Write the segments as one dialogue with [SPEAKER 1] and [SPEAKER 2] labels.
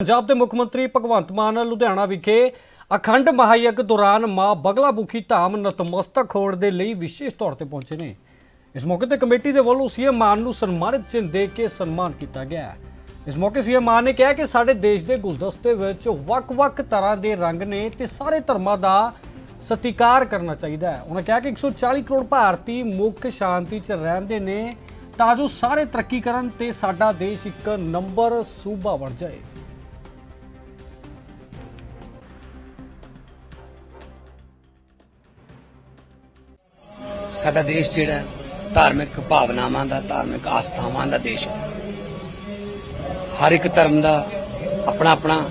[SPEAKER 1] ਪੰਜਾਬ ਦੇ ਮੁੱਖ ਮੰਤਰੀ ਭਗਵੰਤ ਮਾਨ ਲੁਧਿਆਣਾ ਵਿਖੇ ਅਖੰਡ ਮਹਾਯਗ ਦੌਰਾਨ ਮਾਂ ਬਗਲਾ ਬਗਲਾਮੁਖੀ ਧਾਮ ਨਤਮਸਤਕ ਹੋਣ ਦੇ ਲਈ ਵਿਸ਼ੇਸ਼ ਤੌਰ ਤੇ ਪਹੁੰਚੇ ਨੇ। ਇਸ ਮੌਕੇ ਤੇ ਕਮੇਟੀ ਦੇ ਵੱਲੋਂ ਸੀਐਮ ਮਾਨ ਨੂੰ ਸਨਮਾਨਿਤ ਚਿੰਨ੍ਹ ਦੇ ਕੇ ਸਨਮਾਨ ਕੀਤਾ ਗਿਆ। ਇਸ ਮੌਕੇ ਸੀਐਮ ਮਾਨ ਨੇ ਕਿਹਾ ਕਿ ਸਾਡੇ ਦੇਸ਼ ਦੇ ਗੁਲਦਸਤੇ ਵਿੱਚ ਵੱਖ-ਵੱਖ ਤਰ੍ਹਾਂ ਦੇ ਰੰਗ ਨੇ ਤੇ ਸਾਰੇ ਧਰਮਾਂ ਦਾ ਸਤਿਕਾਰ ਕਰਨਾ ਚਾਹੀਦਾ ਹੈ। ਉਹਨਾਂ ਕਿਹਾ ਕਿ 140 ਕਰੋੜ ਭਾਰਤੀ ਮੁੱਖ ਸ਼ਾਂਤੀ 'ਚ ਰਹਿੰਦੇ ਨੇ ਤਾਂ ਜੋ ਸਾਰੇ ਤਰੱਕੀ ਕਰਨ ਤੇ ਸਾਡਾ ਦੇਸ਼ ਇੱਕ ਨੰਬਰ ਸੂਬਾ ਬਣ ਜਾਏ।
[SPEAKER 2] ਸਾਡਾ ਦੇਸ਼ ਜਿਹੜਾ ਧਾਰਮਿਕ ਭਾਵਨਾਵਾਂ ਦਾ, ਧਾਰਮਿਕ ਆਸਥਾਵਾਂ ਦਾ ਦੇਸ਼ ਹੈ। ਹਰ ਇੱਕ ਧਰਮ ਦਾ ਆਪਣਾ ਆਪਣਾ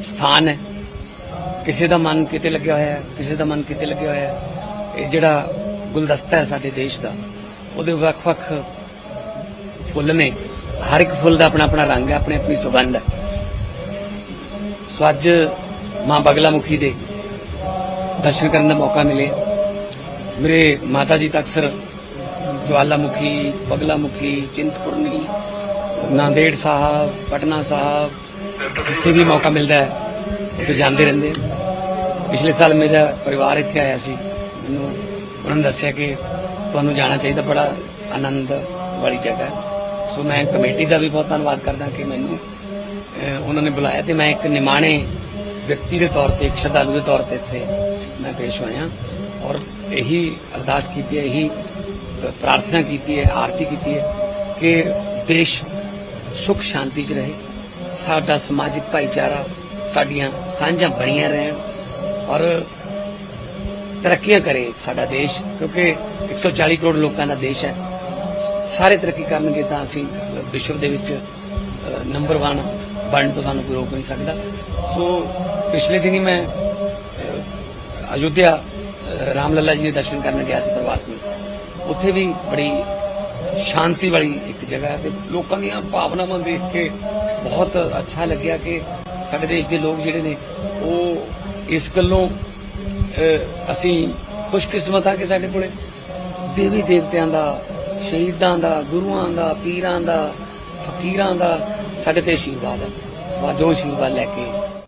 [SPEAKER 2] ਸਥਾਨ ਹੈ। ਕਿਸੇ ਦਾ ਮਨ ਕਿਤੇ ਲੱਗਿਆ ਹੋਇਆ ਹੈ, ਕਿਸੇ ਦਾ ਮਨ ਕਿਤੇ ਲੱਗਿਆ ਹੋਇਆ ਹੈ। ਇਹ ਜਿਹੜਾ ਗੁਲਦਸਤਾ ਹੈ ਸਾਡੇ ਦੇਸ਼ ਦਾ, ਉਹਦੇ ਵੱਖ-ਵੱਖ ਫੁੱਲ ਨੇ। ਹਰ ਇੱਕ ਫੁੱਲ ਦਾ ਆਪਣਾ ਆਪਣਾ ਰੰਗ ਹੈ, ਆਪਣੀ ਆਪਣੀ ਸੁਗੰਧ ਹੈ। ਸੋ ਅੱਜ ਮਾਂ ਬਗਲਾ ਮੁਖੀ ਦੇ ਦਰਸ਼ਨ ਕਰਨ ਦਾ ਮੌਕਾ ਮਿਲਿਆ। ਮੇਰੇ ਮਾਤਾ ਜੀ ਤਾਂ ਅਕਸਰ ਜਵਾਲਾਮੁਖੀ ਬਗਲਾਮੁਖੀ ਚਿੰਤਪੁਰਨੀ, ਨਾਂਦੇੜ ਸਾਹਿਬ, ਪਟਨਾ ਸਾਹਿਬ, ਜਿੱਥੇ ਵੀ ਮੌਕਾ ਮਿਲਦਾ ਹੈ, ਉੱਥੇ ਜਾਂਦੇ ਰਹਿੰਦੇ ਪਿਛਲੇ ਸਾਲ ਮੇਰਾ ਪਰਿਵਾਰ ਇੱਥੇ ਆਇਆ ਸੀ। ਮੈਨੂੰ ਉਹਨਾਂ ਨੇ ਦੱਸਿਆ ਕਿ ਤੁਹਾਨੂੰ ਜਾਣਾ ਚਾਹੀਦਾ, ਬੜਾ ਆਨੰਦ ਵਾਲੀ ਜਗ੍ਹਾ ਸੋ ਮੈਂ ਕਮੇਟੀ ਦਾ ਵੀ ਬਹੁਤ ਧੰਨਵਾਦ ਕਰਦਾ ਕਿ ਮੈਨੂੰ ਉਹਨਾਂ ਨੇ ਬੁਲਾਇਆ ਤੇ ਮੈਂ ਇੱਕ ਨਿਮਾਣੇ ਵਿਅਕਤੀ ਦੇ ਤੌਰ ਤੇ, ਇੱਕ ਸ਼ਰਧਾਲੂ ਦੇ ਤੌਰ ਤੇ ਇੱਥੇ ਮੈਂ ਪੇਸ਼ ਹੋਇਆ। ਔਰ ਇਹੀ ਅਰਦਾਸ ਕੀਤੀ ਹੈ ਇਹੀ ਪ੍ਰਾਰਥਨਾ ਕੀਤੀ ਹੈ ਆਰਤੀ ਕੀਤੀ ਹੈ ਕਿ ਦੇਸ਼ ਸੁਖ ਸ਼ਾਂਤੀ 'ਚ ਰਹੇ ਸਾਡਾ ਸਮਾਜਿਕ ਭਾਈਚਾਰਾ ਸਾਡੀਆਂ ਸਾਂਝਾਂ ਬਣੀਆਂ ਰਹਿਣ ਔਰ ਤਰੱਕੀਆਂ ਕਰੇ ਸਾਡਾ ਦੇਸ਼ ਕਿਉਂਕਿ 140 ਕਰੋੜ ਲੋਕਾਂ ਦਾ ਦੇਸ਼ ਹੈ। ਸਾਰੇ ਤਰੱਕੀ ਕਰਨਗੇ ਤਾਂ ਅਸੀਂ ਵਿਸ਼ਵ ਦੇ ਵਿੱਚ ਨੰਬਰ 1 ਬਣਨ ਤੋਂ ਸਾਨੂੰ ਕੋਈ ਰੋਕ ਨਹੀਂ ਸਕਦਾ। ਸੋ ਪਿਛਲੇ ਦਿਨੀ ਮੈਂ ਅ, ਅਯੁੱਧਿਆ ਰਾਮ ਲੱਲਾ ਜੀ ਦੇ ਦਰਸ਼ਨ ਕਰਨ ਗਿਆ ਸੀ ਪ੍ਰਵਾਸ ਵਿੱਚ ਉੱਥੇ ਵੀ ਬੜੀ ਸ਼ਾਂਤੀ ਵਾਲੀ ਇੱਕ ਜਗ੍ਹਾ ਹੈ ਤੇ ਲੋਕਾਂ ਦੀਆਂ ਭਾਵਨਾਵਾਂ ਦੇਖ ਕੇ ਬਹੁਤ ਅੱਛਾ ਲੱਗਿਆ ਕਿ ਸਾਡੇ ਦੇਸ਼ ਦੇ ਲੋਕ ਜਿਹੜੇ ਨੇ, ਉਹ ਇਸ ਗੱਲੋਂ ਅਸੀਂ ਖੁਸ਼ਕਿਸਮਤ ਆ ਕਿ ਸਾਡੇ ਕੋਲੇ ਦੇਵੀ ਦੇਵਤਿਆਂ ਦਾ, ਸ਼ਹੀਦਾਂ ਦਾ, ਗੁਰੂਆਂ ਦਾ, ਪੀਰਾਂ ਦਾ, ਫਕੀਰਾਂ ਦਾ ਸਾਡੇ ਤੇ ਆਸ਼ੀਰਵਾਦ ਹੈ। ਸੋ ਆਸ਼ੀਰਵਾਦ ਲੈ ਕੇ